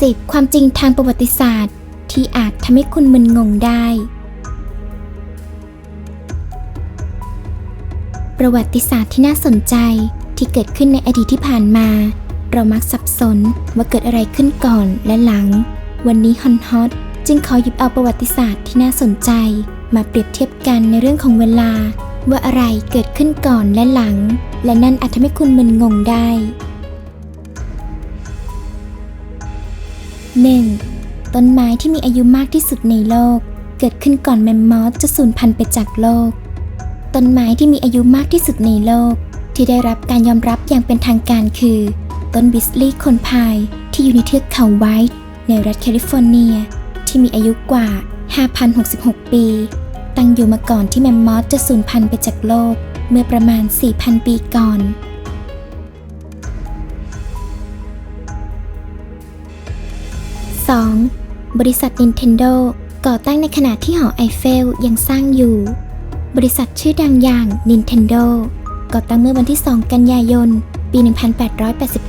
10. ความจริงทางประวัติศาสตร์ ที่อาจทำให้คุณมึนงงได้ ประวัติศาสตร์ที่น่าสนใจที่เกิดขึ้นในอดีตที่ผ่านมา เรามักสับสนว่าเกิดอะไรขึ้นก่อนและหลัง วันนี้ฮอนฮอต จึงขอหยิบเอาประวัติศาสตร์ที่น่าสนใจ มาเปรียบเทียบกันในเรื่องของเวลา ว่าอะไรเกิดขึ้นก่อนและหลัง และนั่นอาจทำให้คุณมึนงงได้ 1. ต้นไม้ที่มีอายุมากที่สุดในโลก เกิดขึ้นก่อนแมมมอสจะสูญพันธุ์ไปจากโลก ต้นไม้ที่มีอายุมากที่สุดในโลก ที่ได้รับการยอมรับอย่างเป็นทางการคือ ต้นบิสลีย์คนพายที่อยู่ในเทือกเขาไวท์ในรัฐแคลิฟอร์เนีย ที่มีอายุกว่า 5,066 ปี ตั้งอยู่มาก่อนที่แมมมอสจะสูญพันธุ์ไปจากโลกเมื่อประมาณ 4,000 ปีก่อน 2. บริษัท Nintendo ก่อตั้งในขณะที่หอไอเฟลยังสร้างอยู่ บริษัทชื่อดังอย่าง Nintendo ก่อตั้งเมื่อวันที่ 2 กันยายน ปี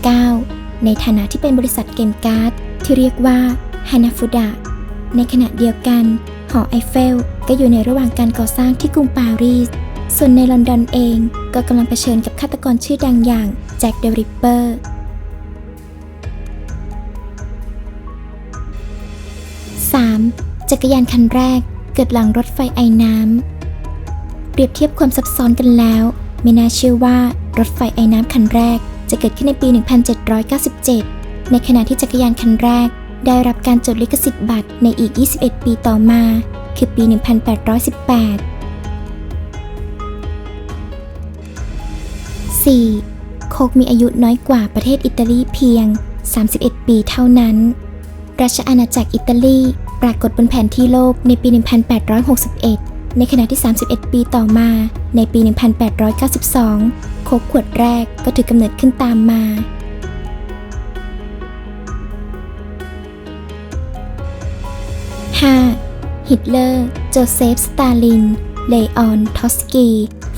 1889 ในฐานะที่เป็นบริษัทเกมการ์ดที่เรียกว่า Hanafuda ในขณะเดียวกันหอไอเฟลก็อยู่ในระหว่างการก่อสร้างที่กรุงปารีส ส่วนในลอนดอนเองก็กำลังเผชิญกับฆาตกรชื่อดังอย่างแจ็คเดอะริปเปอร์ 3. จักรยานคันแรกเกิดหลังรถไฟไอน้ำ เปรียบเทียบความซับซ้อนกันแล้ว ไม่น่าเชื่อว่ารถไฟไอน้ำคันแรกจะเกิดขึ้นในปี 1797 ในขณะที่จักรยานคันแรก ได้รับการจดลิขสิทธิ์บัตรในอีก 21 ปีต่อมา คือปี 1818 4. โคกมีอายุน้อยกว่าประเทศอิตาลีเพียง 31 ปีเท่านั้น ราชอาณาจักรอิตาลีปรากฏบนแผนที่โลกในปี 1861 ในขณะที่ 31 ปีต่อมาในปี 1892 โคกขวดแรกก็ถือกำเนิดขึ้นตามมา 5. ฮิตเลอร์ โจเซฟ สตาลิน เลออน ทอสกี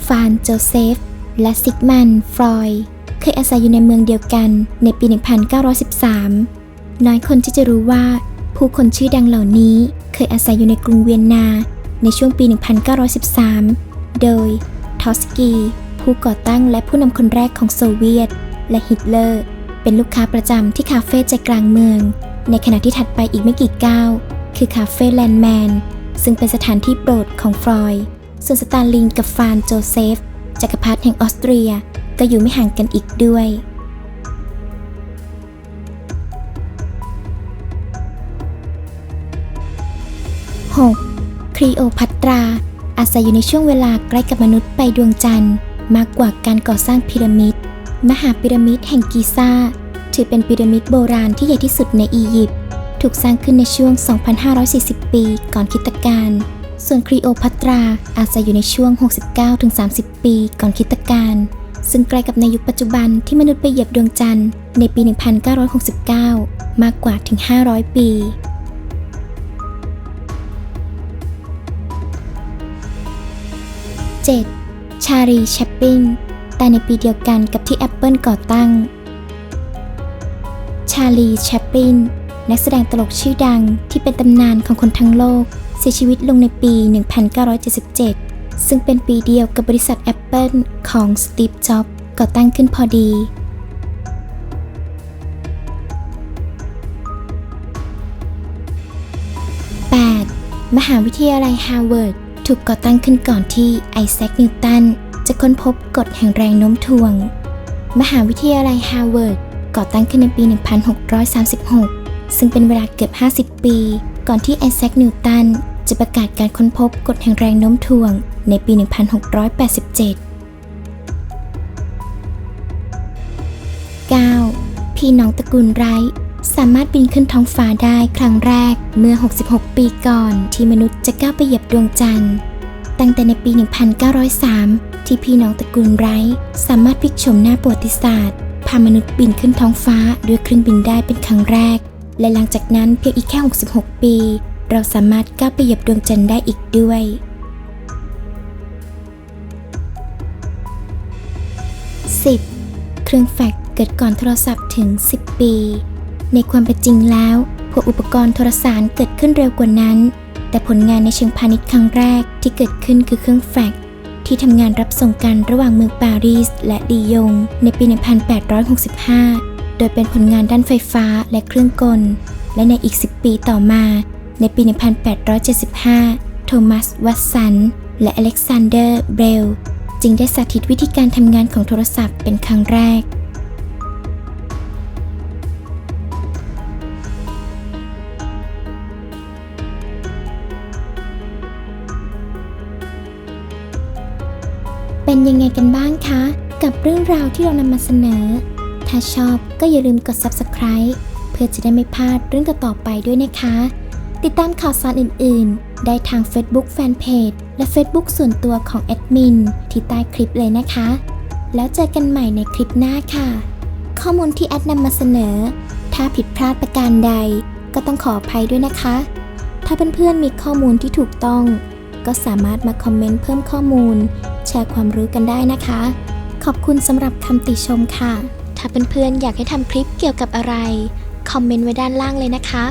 ฟาน โจเซฟ และซิกมัน ฟรอย เคยอาศัยอยู่ในเมืองเดียวกันในปี 1913 น้อยคนที่จะรู้ว่า ผู้คนชื่อดังเหล่านี้เคยอาศัยอยู่ในกรุงเวียนนา ในช่วงปี 1913 โดย ทอสกี ผู้ก่อตั้งและผู้นำคนแรกของโซเวียต และฮิตเลอร์ เป็นลูกค้าประจำที่คาเฟ่ใจกลางเมือง ในขณะที่ถัดไปอีกไม่กี่ก้าว คือคาเฟ่แลนด์แมนซึ่งเป็นสถานที่โปรดของฟรอยด์ส่วนสตาลินกับฟานโจเซฟจักรพรรดิแห่งออสเตรียก็อยู่ไม่ห่างกันอีกด้วย 6. ครีโอพัตรา อาศัยอยู่ในช่วงเวลาใกล้กับมนุษย์ไปดวงจันทร์ มากกว่าการก่อสร้างพีระมิด มหาพีระมิดแห่งกิซาถือเป็นพีระมิดโบราณที่ใหญ่ที่สุดในอียิปต์ ถูกสร้างขึ้นในช่วง 2,540 ปี ก่อนคิตกาล ส่วนครีโอพัตราอาศัยอยู่ในช่วง 69-30 ปี ก่อนคิตกาล ซึ่งใกล้กับในยุคปัจจุบันที่มนุษย์ไปเหยียบดวงจันทร์ในปี 1969 มากกว่าถึง 500 ปี 7. ชารีแชปปิงแต่ในปีเดียวกันกับที่ Apple ก่อตั้ง ชาลีแชปปิน นักแสดงตลกชื่อดังที่เป็นตำนานของคนทั้งโลก เสียชีวิตลงในปี 1977 ซึ่งเป็นปีเดียวกับบริษัท Apple ของสตีฟ จ็อบส์ก่อตั้งขึ้นพอดี 8. มหาวิทยาลัยฮาร์วาร์ดถูกก่อตั้งขึ้นก่อนที่ไอแซค นิวตันจะค้นพบกฎแห่งแรงโน้มถ่วง มหาวิทยาลัยฮาร์วาร์ดก่อตั้งขึ้นในปี 1636 ซึ่งเป็นเวลาเกือบ 50 ปี ก่อนที่ไอแซคนิวตันจะประกาศการค้นพบกฎแห่งแรงโน้มถ่วงในปี 1687 9. พี่น้องตระกูลไรท์สามารถบินขึ้นท้องฟ้าได้ครั้งแรกเมื่อ 66 ปีก่อนที่มนุษย์จะก้าวไปเหยียบดวงจันทร์ ตั้งแต่ในปี 1903 ที่พี่น้องตระกูลไรท์สามารถพลิกโฉมหน้าประวัติศาสตร์ พามนุษย์บินขึ้นท้องฟ้าด้วยเครื่องบินได้เป็นครั้งแรก และหลังจากนั้นเพียงอีกแค่ 66 ปี เราสามารถก้าวไปเหยียบดวงจันทร์ได้อีกด้วย 10. เครื่องแฟกซ์เกิดก่อนโทรศัพท์ถึง 10 ปี ในความเป็นจริงแล้วพวกอุปกรณ์โทรสารเกิดขึ้นเร็วกว่านั้น แต่ผลงานในเชิงพาณิชย์ครั้งแรกที่เกิดขึ้นคือเครื่องแฟกซ์ที่ทำงานรับส่งกันระหว่างเมืองปารีสและลียง ในปี 1865 โดยเป็นผลงานด้านไฟฟ้าและเครื่องกล และในอีก 10 ปีต่อมา ในปี 1875 โทมัส วัตสัน และอเล็กซานเดอร์ เบลจึงได้สาธิตวิธีการทำงานของโทรศัพท์เป็นครั้งแรก เป็นยังไงกันบ้างคะ กับเรื่องราวที่เรานำมาเสนอ ถ้าชอบก็อย่าลืมกด subscribe เพื่อจะได้ไม่พลาดเรื่องต่อๆไปด้วยนะคะ ติดตามข่าวสารอื่น ๆ ได้ทาง Facebook Fanpage และ Facebook ส่วนตัวของแอดมินที่ใต้คลิปเลยนะคะ แล้วเจอกันใหม่ในคลิปหน้าค่ะ ข้อมูลที่แอดนำมาเสนอ ถ้าผิดพลาดประการใด ก็ต้องขออภัยด้วยนะคะ ถ้าเพื่อนๆมีข้อมูลที่ถูกต้อง ก็สามารถมาคอมเมนต์เพิ่มข้อมูล แชร์ความรู้กันได้นะคะ ขอบคุณสำหรับคำติชมค่ะ เพื่อนๆอยากให้ทำคลิปเกี่ยวกับอะไร คอมเมนต์ไว้ด้านล่างเลยนะคะ